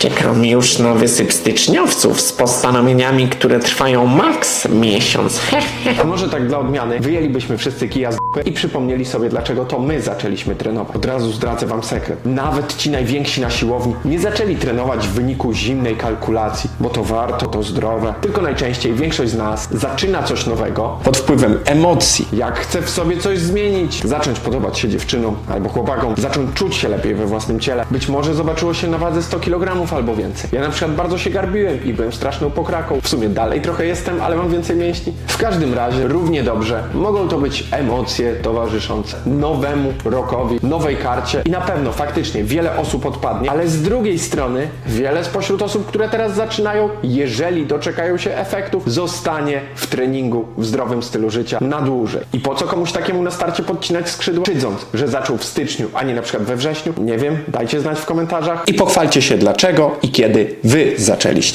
Czekam już na wysyp styczniowców z postanowieniami, które trwają maks miesiąc. Może tak dla odmiany wyjęlibyśmy wszyscy kija z i przypomnieli sobie, dlaczego to my zaczęliśmy trenować. Od razu zdradzę wam sekret. Nawet ci najwięksi na siłowni nie zaczęli trenować w wyniku zimnej kalkulacji, bo to warto, to zdrowe. Tylko najczęściej większość z nas zaczyna coś nowego pod wpływem emocji. Jak chce w sobie coś zmienić, zacząć podobać się dziewczynom albo chłopakom, zacząć czuć się lepiej we własnym ciele. Być może zobaczyło się na wadze 100 kg albo więcej. Ja na przykład bardzo się garbiłem i byłem straszną pokraką. W sumie dalej trochę jestem, ale mam więcej mięśni. W każdym razie równie dobrze mogą to być emocje towarzyszące nowemu rokowi, nowej karcie i na pewno faktycznie wiele osób odpadnie, ale z drugiej strony wiele spośród osób, które teraz zaczynają, jeżeli doczekają się efektów, zostanie w treningu, w zdrowym stylu życia na dłużej. I po co komuś takiemu na starcie podcinać skrzydła, szydząc, że zaczął w styczniu, a nie na przykład we wrześniu? Nie wiem, dajcie znać w komentarzach i pochwalcie się dlaczego i kiedy wy zaczęliście.